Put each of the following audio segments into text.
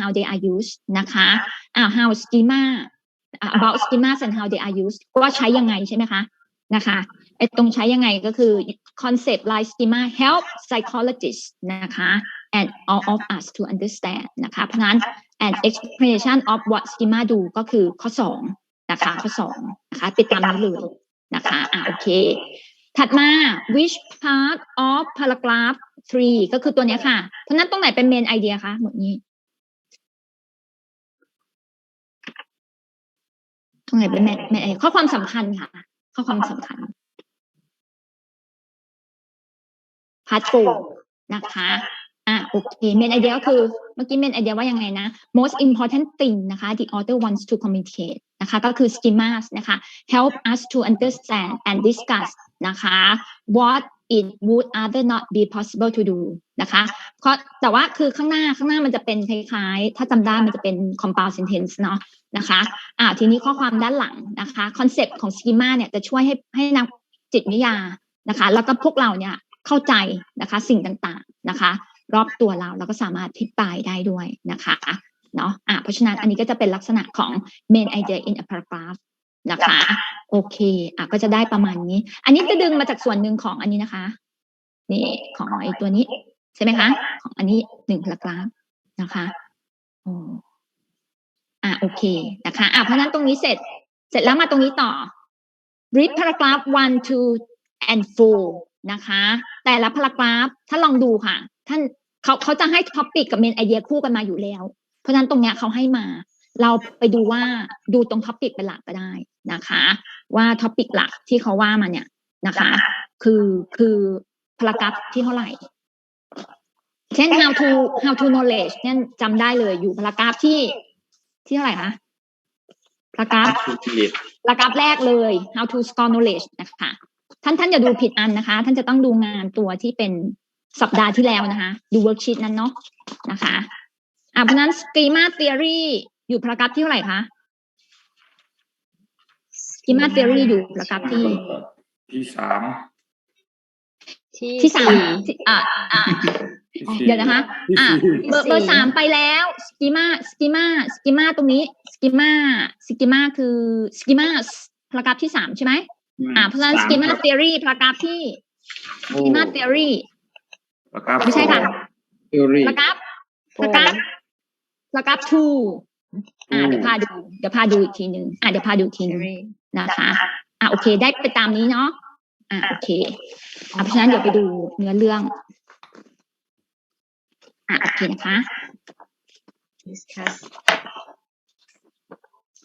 how they are used นะคะอ่า how schema อ่า about schemas and how they are used ว่าใช้ยังไงใช่ไหมคะนะคะไอ้ตรงใช้ยังไงก็คือ concept like schema help psychologists นะคะ and all of us to understand นะคะ เพราะฉะนั้น and explanation of what schema do ก็คือข้อสองนะคะข้อสองนะคะติดตามนี้เลยนะคะอ่าโอเค ถัดมา which part of paragraph three ก็คือตัวเนี้ยค่ะ เพราะฉะนั้นตรงไหนเป็น main idea คะหมดนี้ ตรงไหนเป็น main main idea ข้อความสำคัญค่ะ ข้อความสำคัญ part four นะคะอะโอเค main idea ก็คือเมื่อกี้ main idea ว่ายังไงนะ most important thing นะคะ the author wants to communicate นะคะก็คือ schemas นะคะ help us to understand and discuss นะคะ what it would other not be possible to do นะคะเพราะแต่ว่าคือข้างหน้าข้างหน้ามันจะเป็นคล้ายๆ ถ้าจำได้มันจะเป็น compound sentence เนาะนะคะอ่าทีนี้ข้อความด้านหลังนะคะ concept ของ schema เนี่ยจะช่วยให้ให้นักจิตวิทยานะคะ แล้วก็พวกเราเนี่ยเข้าใจนะคะสิ่งต่างๆนะคะ รอบตัวเราเราก็สามารถอธิบายได้ด้วยนะคะเนาะอะเพราะฉะนั้นอันนี้ก็จะเป็นลักษณะของ main idea in a paragraph นะคะ โอเคอะก็จะได้ประมาณนี้ อันนี้จะดึงมาจากส่วนหนึ่งของอันนี้นะคะ นี่ของไอ้ตัวนี้ ใช่ไหมคะ ของอันนี้หนึ่ง paragraph นะคะโอ้อะโอเคนะคะอะเพราะฉะนั้นตรงนี้เสร็จ เสร็จแล้วมาตรงนี้ต่อ read paragraph one two and four นะคะ แต่ละ paragraph ถ้าลองดูค่ะ ท่านเขาเขาจะให้ท็อปิกกับเมนไอเดียคู่กันมาอยู่แล้ว เพราะฉะนั้นตรงเนี้ยเขาให้มา เราไปดูว่าดูตรงท็อปิกเป็นหลักก็ได้ นะคะ ว่าท็อปิกหลักที่เขาว่ามาเนี่ยนะคะ คือคือพารากราฟที่เท่าไหร่ เช่น how to how to knowledge เนี่ยจำได้เลยอยู่พารากราฟที่ที่เท่าไหร่คะพารากราฟพารากราฟแรกเลย how to score knowledge นะคะ ท่านท่านอย่าดูผิดอันนะคะ ท่านจะต้องดูงานตัวที่เป็นสัปดาห์ที่แล้วนะคะ ดูเวิร์กชีตนั้นเนาะนะคะอะเพราะนั้น schema theory อยู่พารากราฟที่เท่าไหร่คะ schema theory อยู่พารากราฟที่ ที่สามที่สามที่อะอะที่สี่เดี๋ยวนะคะที่อะสี่เบอร์เบอร์สามไปแล้ว schema schema schema ตรงนี้ schema schema คือ schema พารากราฟที่สามใช่ไหมอะเพราะฉะนั้น schema theory พารากราฟที่ schema theory ประกาศไม่ใช่ค่ะทีโอรีพารากราฟพารากราฟพารากราฟ two อ่าเดี๋ยวพาดูเดี๋ยวพาดูอีกทีหนึ่งอ่าเดี๋ยวพาดูอีกทีหนึ่ง นะคะอ่าโอเค ได้ไปตามนี้เนาะอ่าโอเคอ่าเพราะฉะนั้นเดี๋ยวไปดูเนื้อเรื่องอ่าโอเคนะคะ discuss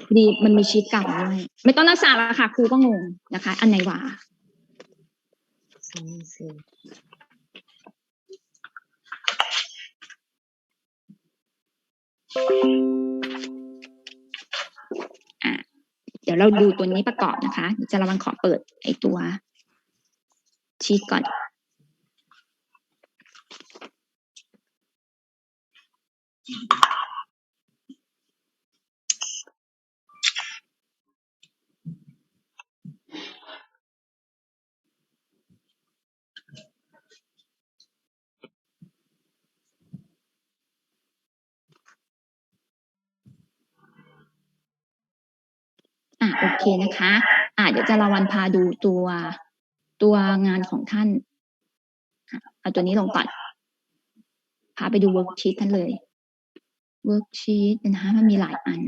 พอดีมันมีชีตเก่าด้วยไม่ต้องนักศึกษาแล้วค่ะครูก็งงนะคะ อันไหนวะส ดี๋ยวเราดูตัวนี้ประกอบนะคะจะระวังขอเปิดไอตัว ชีตก่อน โอเคนะคะอ่าเดี๋ยวจะระวันพาดูตัวตัวงานของท่านเอาตัวนี้ลงก่อนพาไปดูเวิร์กชีตท่านเลยเวิร์กชีตนะคะมันมีหลายอัน